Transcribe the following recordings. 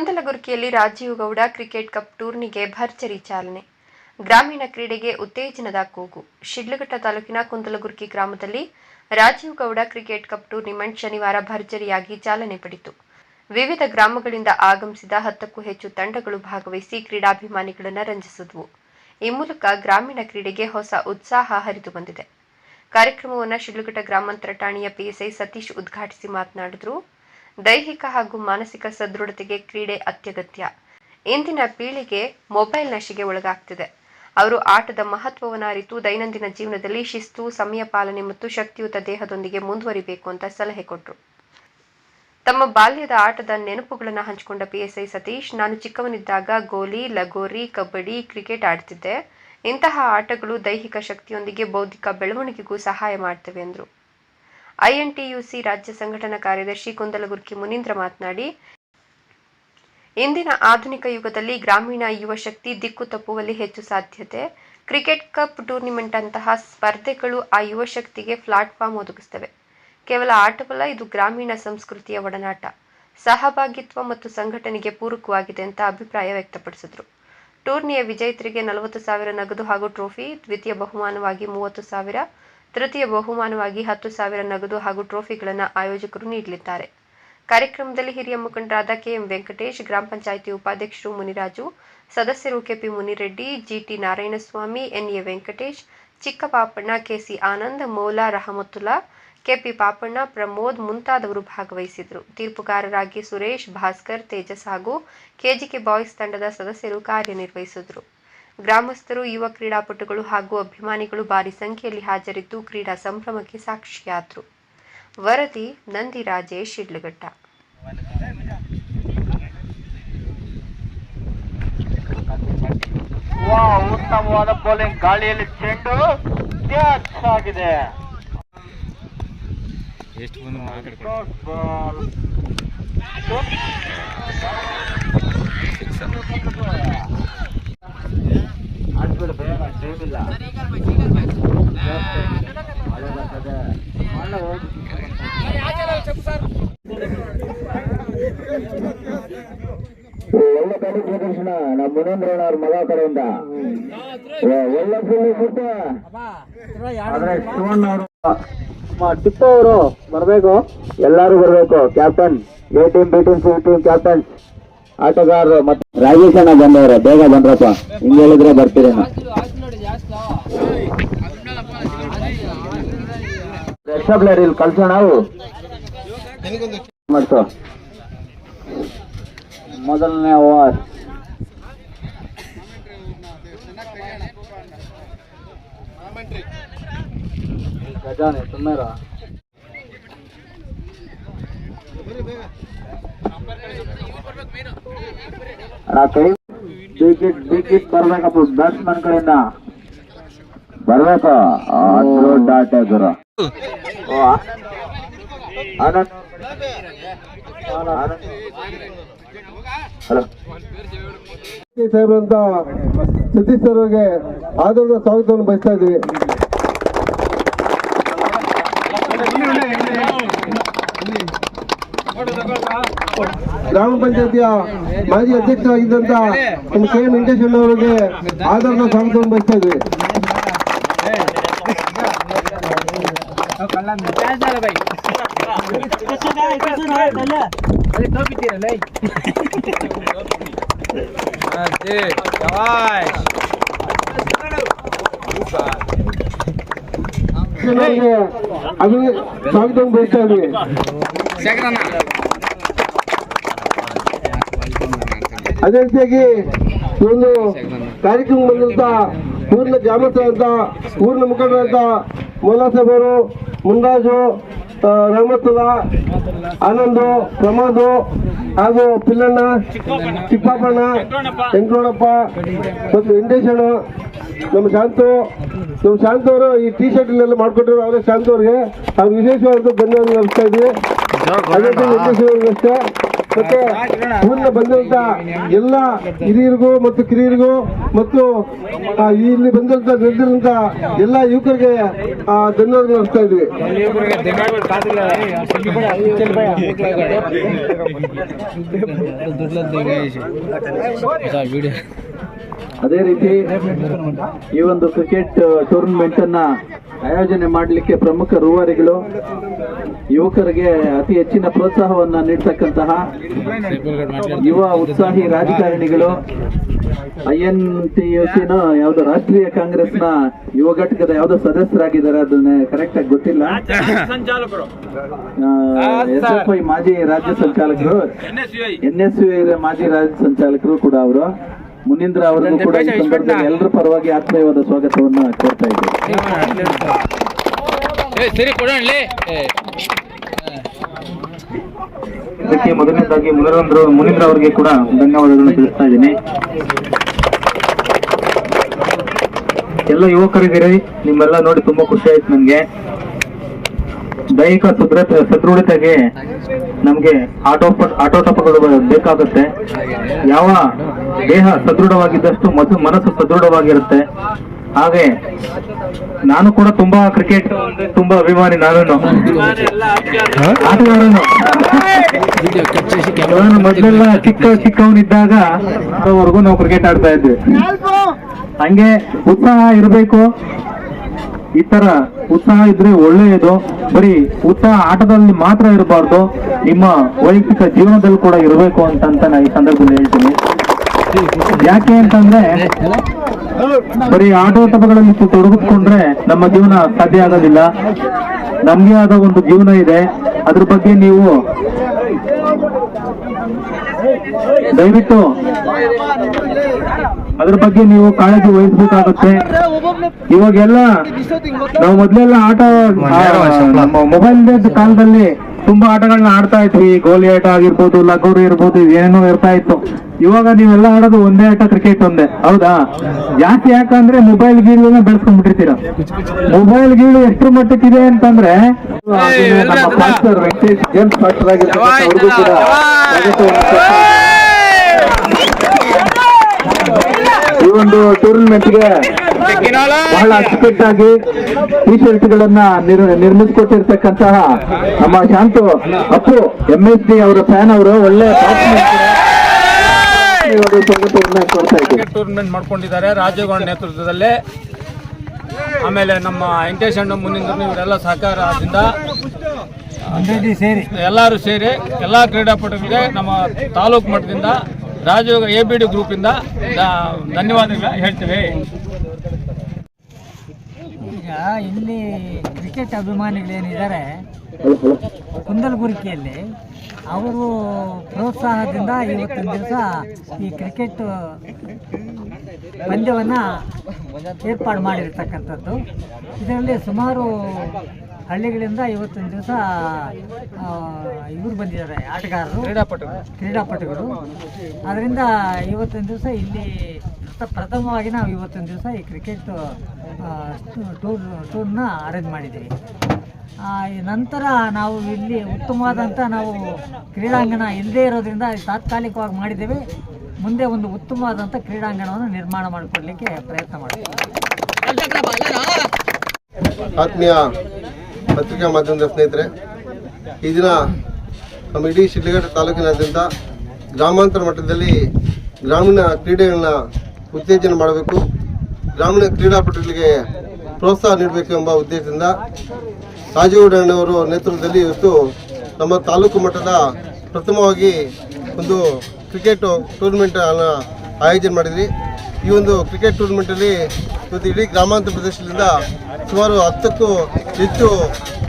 ಕುಂದಲಗುರ್ಕಿಯಲ್ಲಿ Rajeev Gowda cricket cup ಟೂರ್ನಿಗೆ ಭರ್ಜರಿ ಚಾಲನೆ. ಗ್ರಾಮೀಣ ಕ್ರೀಡೆಗೆ ಉತ್ತೇಜನದ ಕೂಗು. ಶಿಡ್ಲಘಟ್ಟ ತಾಲೂಕಿನ ಕುಂದಲಗುರ್ಕಿ ಗ್ರಾಮದಲ್ಲಿ Rajeev Gowda cricket cup tournament ಶನಿವಾರ ಭರ್ಜರಿಯಾಗಿ ಚಾಲನೆ ಪಡಿತು ವಿವಿಧ ಗ್ರಾಮಗಳಿಂದ ಆಗಮಿಸಿದ ಹತ್ತಕ್ಕೂ ಹೆಚ್ಚು ತಂಡಗಳು ಭಾಗವಹಿಸಿ ಕ್ರೀಡಾಭಿಮಾನಿಗಳನ್ನು ರಂಜಿಸಿದವು. ಈ ಮೂಲಕ ಗ್ರಾಮೀಣ ಕ್ರೀಡೆಗೆ ಹೊಸ ಉತ್ಸಾಹ ಹರಿದು ಬಂದಿದೆ. ಕಾರ್ಯಕ್ರಮವನ್ನು ಶಿಡ್ಲಘಟ್ಟ ಗ್ರಾಮಾಂತರ ಠಾಣೆಯ ಪಿಎಸ್ಐ ಸತೀಶ್ ಉದ್ಘಾಟಿಸಿ ಮಾತನಾಡಿದರು. ದೈಹಿಕ ಹಾಗೂ ಮಾನಸಿಕ ಸದೃಢತೆಗೆ ಕ್ರೀಡೆ ಅತ್ಯಗತ್ಯ. ಇಂದಿನ ಪೀಳಿಗೆ ಮೊಬೈಲ್ ನಶೆಗೆ ಒಳಗಾಗ್ತಿದೆ. ಅವರು ಆಟದ ಮಹತ್ವವನ್ನು ಅರಿತು ದೈನಂದಿನ ಜೀವನದಲ್ಲಿ ಶಿಸ್ತು, ಸಮಯ ಪಾಲನೆ ಮತ್ತು ಶಕ್ತಿಯುತ ದೇಹದೊಂದಿಗೆ ಮುಂದುವರಿಬೇಕು ಅಂತ ಸಲಹೆ ಕೊಟ್ಟರು ತಮ್ಮ ಬಾಲ್ಯದ ಆಟದ ನೆನಪುಗಳನ್ನು ಹಂಚಿಕೊಂಡ ಪಿಎಸ್ಐ ಸತೀಶ್, ನಾನು ಚಿಕ್ಕವನಿದ್ದಾಗ ಗೋಲಿ, ಲಗೋರಿ, ಕಬಡ್ಡಿ, ಕ್ರಿಕೆಟ್ ಆಡ್ತಿದ್ದೆ. ಇಂತಹ ಆಟಗಳು ದೈಹಿಕ ಶಕ್ತಿಯೊಂದಿಗೆ ಬೌದ್ಧಿಕ ಬೆಳವಣಿಗೆಗೂ ಸಹಾಯ ಮಾಡ್ತವೆ ಎಂದರು ಐಎನ್ಟಿಯುಸಿ ರಾಜ್ಯ ಸಂಘಟನಾ ಕಾರ್ಯದರ್ಶಿ ಕುಂದಲಗುರ್ಕಿ ಮುನೀಂದ್ರ ಮಾತನಾಡಿ, ಇಂದಿನ ಆಧುನಿಕ ಯುಗದಲ್ಲಿ ಗ್ರಾಮೀಣ ಯುವ ಶಕ್ತಿ ದಿಕ್ಕು ತಪ್ಪುವಲ್ಲಿ ಹೆಚ್ಚು ಸಾಧ್ಯತೆ. ಕ್ರಿಕೆಟ್ ಕಪ್ ಟೂರ್ನಿಮೆಂಟ್ ಅಂತಹ ಸ್ಪರ್ಧೆಗಳು ಆ ಯುವ ಶಕ್ತಿಗೆ ಪ್ಲಾಟ್ಫಾರ್ಮ್ ಒದಗಿಸ್ತವೆ ಕೇವಲ ಆಟವಲ್ಲ, ಇದು ಗ್ರಾಮೀಣ ಸಂಸ್ಕೃತಿಯ ಒಡನಾಟ. ಸಹಭಾಗಿತ್ವ ಮತ್ತು ಸಂಘಟನೆಗೆ ಪೂರಕವಾಗಿದೆ ಅಂತ ಅಭಿಪ್ರಾಯ ವ್ಯಕ್ತಪಡಿಸಿದರು. ಟೂರ್ನಿಯ ವಿಜೇತರಿಗೆ ನಲವತ್ತು ಸಾವಿರ ನಗದು ಹಾಗೂ ಟ್ರೋಫಿ, ದ್ವಿತೀಯ ಬಹುಮಾನವಾಗಿ ಮೂವತ್ತು ಸಾವಿರ ತೃತೀಯ ಬಹುಮಾನವಾಗಿ ಹತ್ತು ಸಾವಿರ ನಗದು ಹಾಗೂ ಟ್ರೋಫಿಗಳನ್ನು ಆಯೋಜಕರು ನೀಡಲಿದ್ದಾರೆ. ಕಾರ್ಯಕ್ರಮದಲ್ಲಿ ಹಿರಿಯ ಮುಖಂಡರಾದ ಕೆಎಂ ವೆಂಕಟೇಶ್, ಗ್ರಾಮ ಪಂಚಾಯಿತಿ ಉಪಾಧ್ಯಕ್ಷರು ಮುನಿರಾಜು, ಸದಸ್ಯರು KP Munireddy, GT Narayanaswamy, NA Venkatesh, Chikkapapanna, KC Anand, Maula Rahamatulla, KP Papanna, Pramod ಮುಂತಾದವರು ಭಾಗವಹಿಸಿದರು ತೀರ್ಪುಗಾರರಾಗಿ ಸುರೇಶ್, ಭಾಸ್ಕರ್, ತೇಜಸ್ ಹಾಗೂ ಕೆಜಿಕೆ ಬಾಯ್ಸ್ ತಂಡದ ಸದಸ್ಯರು ಕಾರ್ಯನಿರ್ವಹಿಸಿದರು ಗ್ರಾಮಸ್ಥರು ಯುವ ಕ್ರೀಡಾಪಟುಗಳು ಹಾಗೂ ಅಭಿಮಾನಿಗಳು ಭಾರಿ ಸಂಖ್ಯೆಯಲ್ಲಿ ಹಾಜರಿದ್ದು ಕ್ರೀಡಾ ಸಂಭ್ರಮಕ್ಕೆ ಸಾಕ್ಷಿಯಾದರು. ವರದಿ ನಂದಿ ರಾಜೇಶ್ ಶಿಡ್ಲಘಟ್ಟ ಉತ್ತಮವಾದ ಬೌಲಿಂಗ್ ಗಾಳಿಯಲ್ಲಿ ಚೆಂಡು ಕ್ಯಾಚ್ ಆಗಿದೆ. ಎಷ್ಟು ಬಂದು ಮಾತಾಡ್ಕೊಡಿ Short ball. ಆಡ್ಬಿಡು ಬೇಗ ಟೈಮ್ ಇಲ್ಲ ಮಳೆ ಬರ್ತದೆ ಮಳೆ ಹೋಗಿ ಒಳ್ಳೆ ಗಾಡಿ ಮುನೇಂದ್ರಣ್ಣ ಅವ್ರ ಮಗ ಕಡೆಯಿಂದ ಒಳ್ಳೆ ಫುಲ್ ಬಿಟ್ಟು ಆದ್ರೆ ಶಿವಣ್ಣ ಅವರು ಟಿಪ್ಪ ಅವರು ಬರ್ಬೇಕು? ಎಲ್ಲಾರು ಬರ್ಬೇಕು captain A team B team C team captain ಆಟಗಾರರು ಮತ್ತೆ ರಾಜೇಶ್ ಅಣ್ಣ ಬಂದವರು ಬೇಗ ಬಂದ್ರಪ್ಪ. ಹಿಂಗ್ ಹೇಳಿದ್ರೆ ಬರ್ತೀರಿ ಎಕ್ಸ್ಟ್ರಾ ಪ್ಲೇಯರ್ ಇಲ್ಲಿ ಕಳ್ಸೋಣ ನಾವು. ಮೊದಲನೇ ಓವರ್ ಗಜಾನೆ ಸುಮ್ಮನೆ ಅಣ್ಣ ಕೈ ಬಿಗಿಟ್ ಬಿಗಿಟ್ ಬರ್ಬೇಕಪ್ಪ ಬ್ಯಾಟ್ಸ್ಮನ್ ಕಡೆಯಿಂದ. ಬರ್ಬೇಕು. ಡಾಟ್ ಓ, ಆ- ಆನಂದ್. ಆನಂದ್ ಹಲೋ ಸಾಹೇಬ್ ಅಂತ ಸತೀಶ್ ಸರ್ ಅವರಿಗೆ ಆದರದ ಸ್ವಾಗತವನ್ನು ಬಯಸ್ತಾ ಇದ್ದೀವಿ. ಗ್ರಾಮ ಪಂಚಾಯತಿಯ ಮಾಜಿ ಅಧ್ಯಕ್ಷರಾಗಿದ್ದಂತ ನಮ್ಮ ಕೆ ಎಂ ವೆಂಕಟೇಶ್ ಅವರಿಗೆ ಆದರದ ಸ್ವಾಗತವನ್ನು ಬಯಸ್ತಾ ಇದ್ದೀವಿ ಅಭಿನಯ ಸ್ವಾಗತವನ್ನು ಬಯಸ್ತಾ ಇದ್ವಿ ಅದೇ ರೀತಿಯಾಗಿ ಒಂದು ಕಾರ್ಯಕ್ರಮ ಬಂದಂತ ಊರಿನ ಗ್ರಾಮಸ್ಥರಂತ ಊರಿನ ಮುಖಂಡರಂತ ಮೌಲಾ ಸಾಹೇಬ್ ಅವರು ಮುನ್ರಾಜು ಆ, ರಹಮತುಲ್ಲಾ ಆನಂದು ಪ್ರಮೋದು ಹಾಗೂ ಪಿಲ್ಲಣ್ಣ ಚಿಕ್ಕಪ್ಪಣ್ಣ ವೆಂಕಟರಮಣಪ್ಪ ಮತ್ತು ವೆಂಕಟೇಶಣ್ಣ ನಮ್ಮ ಶಾಂತು ನಮ್ಮ ಶಾಂತು ಅವರು ಈ ಟಿ ಶರ್ಟ್ ಮಾಡಿಕೊಟ್ಟಿರೋ ಮಾಡ್ಕೊಟ್ಟಿರೋ ಅವರೇ ಶಾಂತು ಅವ್ರಿಗೆ ಹಾಗೂ ವಿಶೇಷವಾದ ಧನ್ಯವಾದ ನಡೆಸ್ತಾ ಇದ್ವಿ ಅದೇ ಅಷ್ಟೇ. ಮತ್ತೆ ಊರಿನ ಬಂದಂತ ಎಲ್ಲ ಹಿರಿಯರಿಗೂ ಮತ್ತು ಕಿರಿಯರಿಗೂ ಮತ್ತು ಇಲ್ಲಿ ಬಂದಂತ ನಡೆದಿರುವಂತ ಎಲ್ಲ ಯುವಕರಿಗೆ ಧನ್ಯವಾದ ನಡೆಸ್ತಾ ಇದ್ವಿ. ಅದೇ ರೀತಿ ಈ ಒಂದು ಕ್ರಿಕೆಟ್ ಟೂರ್ನಮೆಂಟ್ ಅನ್ನ ಆಯೋಜನೆ ಮಾಡಲಿಕ್ಕೆ ಪ್ರಮುಖ ರೂವಾರಿಗಳು ಯುವಕರಿಗೆ ಅತಿ ಹೆಚ್ಚಿನ ಪ್ರೋತ್ಸಾಹವನ್ನ ನೀಡ್ತಕ್ಕಂತಹ ಯುವ ಉತ್ಸಾಹಿ ರಾಜಕಾರಣಿಗಳು, ಐ ಎನ್ ಟಿ ಯು ಸಿನ ಯಾವ್ದು ರಾಷ್ಟ್ರೀಯ ಕಾಂಗ್ರೆಸ್ನ ಯುವ ಘಟಕದ ಯಾವ್ದೋ ಸದಸ್ಯರಾಗಿದ್ದಾರೆ, ಅದನ್ನ ಕರೆಕ್ಟ್ ಆಗಿ ಗೊತ್ತಿಲ್ಲ. ಎಸ್ ಎಫ್ ಐ ಮಾಜಿ ರಾಜ್ಯ ಸಂಚಾಲಕರು, ಎನ್ ಎಸ್ ಯು ಮಾಜಿ ರಾಜ್ಯ ಸಂಚಾಲಕರು ಕೂಡ ಅವರು. ಮುನೀಂದ್ರ ಅವರನ್ನು ಕೂಡ ಎಲ್ಲರ ಪರವಾಗಿ ಆತ್ಮೀಯವಾದ ಸ್ವಾಗತವನ್ನ ಕೋರ್ತಾ ಇದ್ದೇವೆ. ಸರಿ, ಕೊಡೋಣ ಇದಕ್ಕೆ ಮೊದಲನೇದಾಗಿ ಮುನೀಂದ್ರ ಮುನೀಂದ್ರ ಅವರಿಗೆ ಕೂಡ ಧನ್ಯವಾದಗಳನ್ನು ತಿಳಿಸ್ತಾ ಇದ್ದೀನಿ. ಎಲ್ಲ ಯುವಕರಿದ್ದೀರಿ, ನಿಮ್ಮೆಲ್ಲ ನೋಡಿ ತುಂಬಾ ಖುಷಿ ಆಯ್ತು ನನ್ಗೆ. ದೈಹಿಕ ಸದೃಢ ಸದೃಢತೆಗೆ ನಮ್ಗೆ ಆಟೋಪ ಆಟೋಟಪಗಳು ಬೇಕಾಗುತ್ತೆ. ಯಾವ ದೇಹ ಸದೃಢವಾಗಿದ್ದಷ್ಟು ಮನಸ್ಸು ಸದೃಢವಾಗಿರುತ್ತೆ. ಹಾಗೆ ನಾನು ಕೂಡ ತುಂಬಾ ಕ್ರಿಕೆಟ್ ತುಂಬಾ ಅಭಿಮಾನಿ ನಾನು ಆಟಗಾರನು. ಮೊದಲೆಲ್ಲ ಚಿಕ್ಕ ಚಿಕ್ಕವನಿದ್ದಾಗ ಅವರೆಗೂ ನಾವು ಕ್ರಿಕೆಟ್ ಆಡ್ತಾ ಇದ್ವಿ. ಹಂಗೆ ಉತ್ಸಾಹ ಇರಬೇಕು. ಈ ತರ ಉತ್ಸಾಹ ಇದ್ರೆ ಒಳ್ಳೆಯದು. ಬರೀ ಉತ್ಸಾಹ ಆಟದಲ್ಲಿ ಮಾತ್ರ ಇರಬಾರ್ದು. ನಿಮ್ಮ ವೈಯಕ್ತಿಕ ಜೀವನದಲ್ಲಿ ಕೂಡ ಇರಬೇಕು ಅಂತ ಅಂತ ನಾನು ಈ ಸಂದರ್ಭದಲ್ಲಿ ಹೇಳ್ತೀನಿ. ಯಾಕೆ ಅಂತಂದ್ರೆ ಬರೀ ಆಟೋಟಪಗಳಲ್ಲಿ ತೊಡಗಿಸ್ಕೊಂಡ್ರೆ ನಮ್ಮ ಜೀವನ ಸಾಧ್ಯ ಆಗೋದಿಲ್ಲ. ನಮ್ಗೆ ಆದ ಒಂದು ಜೀವನ ಇದೆ. ಅದ್ರ ಬಗ್ಗೆ ನೀವು ದಯವಿಟ್ಟು ಅದ್ರ ಬಗ್ಗೆ ನೀವು ಕಾಳಜಿ ವಹಿಸ್ಬೇಕಾಗತ್ತೆ. ಇವಾಗೆಲ್ಲ ನಾವು ಮೊದ್ಲೆಲ್ಲ ಆಟ ಮೊಬೈಲ್ ಕಾಲದಲ್ಲಿ ತುಂಬಾ ಆಟಗಳನ್ನ ಆಡ್ತಾ ಇದ್ವಿ. ಗೋಲಿ ಆಟ ಆಗಿರ್ಬೋದು ಲಗೋರಿ ಇರ್ಬೋದು ಏನೇನೋ ಇರ್ತಾ ಇತ್ತು. ಇವಾಗ ನೀವೆಲ್ಲ ಆಡೋದು ಒಂದೇ ಆಟ ಕ್ರಿಕೆಟ್ ಒಂದೇ. ಹೌದಾ? ಜಾಸ್ತಿ ಯಾಕಂದ್ರೆ ಮೊಬೈಲ್ ಗೀಳನ್ನ ಬೆಳೆಸ್ಕೊಂಡ್ಬಿಟ್ಟಿರ್ತೀರ. ಮೊಬೈಲ್ ಗೀಳು ಎಷ್ಟ್ರ ಮಟ್ಟಕ್ಕಿದೆ ಅಂತಂದ್ರೆ ವೆಂಕಟೇಶ್ ಜೇಮ್ಸ್ ಈ ಒಂದು ಟೂರ್ನಮೆಂಟ್ಗೆ ಬಹಳ ಅಚ್ಚುಕಟ್ಟಾಗಿ ಟಿ ಶರ್ಟ್ ಗಳನ್ನ ನಿರ್- ನಿರ್ಮಿಸಿಕೊಟ್ಟಿರ್ತಕ್ಕಂತಹ ನಮ್ಮ Shantu Appu M S D ಅವರ ಫ್ಯಾನ್ ಅವರು ಒಳ್ಳೆ ಟೂರ್ನಮೆಂಟ್ ಮಾಡ್ಕೊಂಡಿದ್ದಾರೆ ರಾಜೀವ್ ಗೌಡ ನೇತೃತ್ವದಲ್ಲಿ. ಆಮೇಲೆ ನಮ್ಮ ವೆಂಕಟೇಶ್ ಅಣ್ಣ ಮುಂದಿನ ಇವರೆಲ್ಲ ಸಹಕಾರದಿಂದ ಸೇರಿ. ಎಲ್ಲರೂ ಸೇರಿ ಎಲ್ಲ ಕ್ರೀಡಾಪಟುಗಳಿಗೆ ನಮ್ಮ ತಾಲೂಕು ಮಟ್ಟದಿಂದ ರಾಜೀವ್ ಎ ಬಿ ಡಿ ಗ್ರೂಪಿಂದ ಧನ್ಯವಾದಗಳು ಹೇಳ್ತೀವಿ. ಈಗ ಇಲ್ಲಿ ಕ್ರಿಕೆಟ್ ಅಭಿಮಾನಿಗಳೇನಿದ್ದಾರೆ ಕುಂದಲಗುರಿಕೆಯಲ್ಲಿ ಅವರು ಪ್ರೋತ್ಸಾಹದಿಂದ ಇವತ್ತಿನ ದಿವಸ ಈ ಕ್ರಿಕೆಟ್ ಪಂದ್ಯವನ್ನು ಏರ್ಪಾಡು ಮಾಡಿರ್ತಕ್ಕಂಥದ್ದು. ಇದರಲ್ಲಿ ಸುಮಾರು ಹಳ್ಳಿಗಳಿಂದ ಇವತ್ತಿನ ದಿವಸ ಇವರು ಬಂದಿದ್ದಾರೆ ಆಟಗಾರರು ಕ್ರೀಡಾಪಟುಗಳು ಕ್ರೀಡಾಪಟುಗಳು. ಅದರಿಂದ ಇವತ್ತಿನ ದಿವಸ ಇಲ್ಲಿ ಪ್ರಥ- ಪ್ರಥಮವಾಗಿ ನಾವು ಇವತ್ತಿನ ದಿವಸ ಈ ಕ್ರಿಕೆಟ್ ಟೂರ್ ಟೂರ್ನ ಅರೇಂಜ್ ಮಾಡಿದ್ದೀವಿ. ನಂತರ ನಾವು ಇಲ್ಲಿ ಉತ್ತಮವಾದಂಥ ನಾವು ಕ್ರೀಡಾಂಗಣ ಇಲ್ಲದೇ ಇರೋದ್ರಿಂದ ತಾತ್ಕಾಲಿಕವಾಗಿ ಮಾಡಿದ್ದೇವೆ. ಮುಂದೆ ಒಂದು ಉತ್ತಮವಾದಂಥ ಕ್ರೀಡಾಂಗಣವನ್ನು ನಿರ್ಮಾಣ ಮಾಡಿಕೊಡ್ಲಿಕ್ಕೆ ಪ್ರಯತ್ನ ಮಾಡ್ತೀವಿ. ಆತ್ಮೀಯ ಪತ್ರಿಕಾ ಮಾಧ್ಯಮದ ಸ್ನೇಹಿತರೆ, ಈ ದಿನ ನಮ್ಮ ಇಡೀ ಶಿಡ್ಲಘಟ್ಟ ತಾಲೂಕಿನಾದ್ಯಂತ ಗ್ರಾಮಾಂತರ ಮಟ್ಟದಲ್ಲಿ ಗ್ರಾಮೀಣ ಕ್ರೀಡೆಗಳನ್ನ ಉತ್ತೇಜನ ಮಾಡಬೇಕು. ಗ್ರಾಮೀಣ ಕ್ರೀಡಾಪಟುಗಳಿಗೆ ಪ್ರೋತ್ಸಾಹ ನೀಡಬೇಕು ಎಂಬ ಉದ್ದೇಶದಿಂದ ರಾಜೀವ್ಡಣ್ಣವರು ನೇತೃತ್ವದಲ್ಲಿ ಇವತ್ತು ನಮ್ಮ ತಾಲೂಕು ಮಟ್ಟದ ಪ್ರಥಮವಾಗಿ ಒಂದು ಕ್ರಿಕೆಟ್ ಟೂರ್ನಮೆಂಟ್ ಆಯೋಜನೆ ಮಾಡಿದ್ವಿ. ಈ ಒಂದು ಕ್ರಿಕೆಟ್ ಟೂರ್ನಮೆಂಟಲ್ಲಿ ಇವತ್ತು ಇಡೀ ಗ್ರಾಮಾಂತರ ಪ್ರದೇಶದಿಂದ ಸುಮಾರು ಹತ್ತಕ್ಕೂ ಹೆಚ್ಚು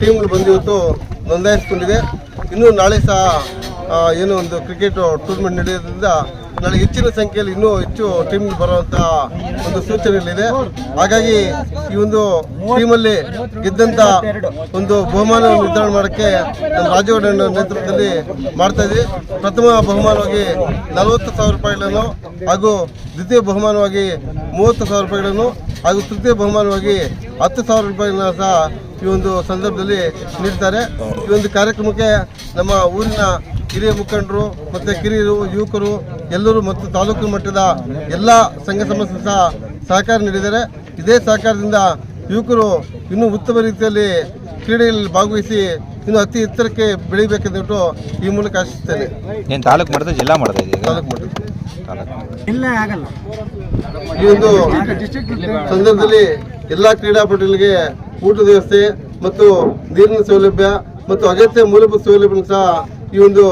ಟೀಮ್ಗಳು ಬಂದು ಇವತ್ತು ನೋಂದಾಯಿಸಿಕೊಂಡಿದೆ. ಇನ್ನು ನಾಳೆ ಸಹ ಏನು ಒಂದು ಕ್ರಿಕೆಟ್ ಟೂರ್ನಮೆಂಟ್ ನಡೆಯೋದ್ರಿಂದ ನನಗೆ ಹೆಚ್ಚಿನ ಸಂಖ್ಯೆಯಲ್ಲಿ ಇನ್ನೂ ಹೆಚ್ಚು ಟೀಮ್ ಬರುವಂತ ಒಂದು ಸೂಚನೆಗಳಿದೆ. ಹಾಗಾಗಿ ಈ ಒಂದು ಟೀಮಲ್ಲಿ ಗೆದ್ದಂತ ಒಂದು ಬಹುಮಾನವನ್ನು ವಿತರಣೆ ಮಾಡೋಕ್ಕೆ ನಮ್ಮ ರಾಜೇಗೌಡ ನೇತೃತ್ವದಲ್ಲಿ ಮಾಡ್ತಾ ಇದ್ದೀವಿ. ಪ್ರಥಮ ಬಹುಮಾನವಾಗಿ ನಲವತ್ತು ಸಾವಿರ ರೂಪಾಯಿಗಳನ್ನು ಹಾಗೂ ದ್ವಿತೀಯ ಬಹುಮಾನವಾಗಿ ಮೂವತ್ತು ಸಾವಿರ ರೂಪಾಯಿಗಳನ್ನು ಹಾಗೂ ತೃತೀಯ ಬಹುಮಾನವಾಗಿ ಹತ್ತು ಸಾವಿರ ರೂಪಾಯಿಗಳನ್ನ ಸಹ ಈ ಒಂದು ಸಂದರ್ಭದಲ್ಲಿ ನೀಡ್ತಾರೆ. ಈ ಒಂದು ಕಾರ್ಯಕ್ರಮಕ್ಕೆ ನಮ್ಮ ಊರಿನ ಹಿರಿಯ ಮುಖಂಡರು ಮತ್ತು ಕಿರಿಯರು ಯುವಕರು ಎಲ್ಲರೂ ಮತ್ತು ತಾಲೂಕು ಮಟ್ಟದ ಎಲ್ಲ ಸಂಘ ಸಂಸ್ಥೆ ಸಹ ಸಹಕಾರ ನೀಡಿದ್ದಾರೆ. ಇದೇ ಸಹಕಾರದಿಂದ ಯುವಕರು ಇನ್ನೂ ಉತ್ತಮ ರೀತಿಯಲ್ಲಿ ಕ್ರೀಡೆಯಲ್ಲಿ ಭಾಗವಹಿಸಿ ಇನ್ನು ಅತಿ ಎತ್ತರಕ್ಕೆ ಬೆಳಿಬೇಕಂದ್ಬಿಟ್ಟು ಈ ಮೂಲಕ ಆಶಿಸ್ತೇನೆ ನೀನು ತಾಲೂಕು ಮಟ್ಟದ ಜಿಲ್ಲಾ ಮಾಡಿದೆ ಈಗ? ತಾಲೂಕು ಮಟ್ಟದ. ಇಲ್ಲ ಆಗಲ್ಲ. ಈ ಒಂದು ಸಂದರ್ಭದಲ್ಲಿ ಎಲ್ಲ ಕ್ರೀಡಾಪಟುಗಳಿಗೆ ಊಟದ ವ್ಯವಸ್ಥೆ ಮತ್ತು ನೀರಿನ ಸೌಲಭ್ಯ ಮತ್ತು ಅಗತ್ಯ ಮೂಲಭೂತ ಸೌಲಭ್ಯ ಸಹ ಈ ಒಂದು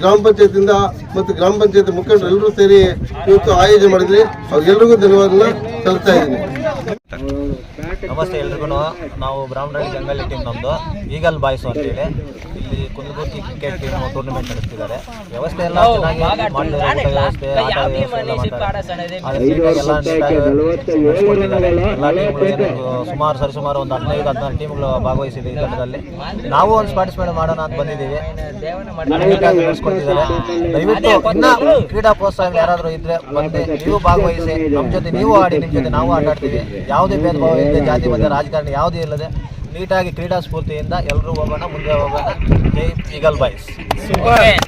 ಗ್ರಾಮ ಪಂಚಾಯತಿಂದ ಮತ್ತು ಗ್ರಾಮ ಪಂಚಾಯತ್ ಮುಖಂಡರು ಎಲ್ಲರೂ ಸೇರಿ ಇವತ್ತು ಆಯೋಜನೆ ಮಾಡಿದ್ರಿ. ಅವ್ರಿಗೆಲ್ಲರಿಗೂ ಧನ್ಯವಾದ ಸಲ್ಲಿಸ್ತಾ ಇದ್ದೀನಿ. ನಮಸ್ತೆ ಎಲ್ರಿಗೂ. ನಾವು ಬ್ರಾಹ್ಮಣಹಳ್ಳಿ ಗಂಗಲ್ಲಿ ಟೀಮ್ ನಮ್ಮದು ಈಗಲ್ ಬಾಯ್ಸು ಅಂತೇಳಿ. ಇಲ್ಲಿ ಕುಂದಗುರ್ತಿ ಕ್ರಿಕೆಟ್ ಟೀಮ್ ಟೂರ್ನಮೆಂಟ್ ನಡೆಸ್ತಿದ್ದಾರೆ. ವ್ಯವಸ್ಥೆ ಎಲ್ಲ ಚೆನ್ನಾಗಿ ಮಾಡಿದ್ದಾರೆ ವ್ಯವಸ್ಥೆ ಆಟ ವ್ಯವಸ್ಥೆ ಎಲ್ಲ ಸುಮಾರು ಸರಿ ಸುಮಾರು ಒಂದು ಹದಿನೈದು ಹದಿನಾರು ಟೀಮ್ಗಳು ಭಾಗವಹಿಸಿದೆ ಈ ತಂಡದಲ್ಲಿ. ನಾವು ಒಂದು ಪಾರ್ಟಿಸಿಪೇಟ್ ಮಾಡೋಣ ಅಂತ ಬಂದಿದ್ದೀವಿ. ದಯವಿಟ್ಟು ಇನ್ನ ಕ್ರೀಡಾ ಪ್ರೋತ್ಸಾಹ ಯಾರಾದರೂ ಇದ್ರೆ ಬಂದು ನೀವು ಭಾಗವಹಿಸಿ. ನಮ್ಮ ಜೊತೆ ನೀವು ಆಡಿ ನಿಮ್ಮ ಜೊತೆ ನಾವು ಆಟ ಆಡ್ತೀವಿ ಯಾವುದೇ ಭೇದ ಭಾವ ಇಲ್ಲದೆ ಜಾತಿ ಮಧ್ಯ ರಾಜಕಾರಣ ಯಾವುದೇ ಇಲ್ಲದೆ ನೀಟಾಗಿ ಕ್ರೀಡಾ ಸ್ಫೂರ್ತಿಯಿಂದ ಎಲ್ಲರೂ ಹೋಗೋಣ ಮುಂದೆ ಹೋಗೋಣ. ಜೈ ಈಗಲ್ ಬಾಯ್ಸ್.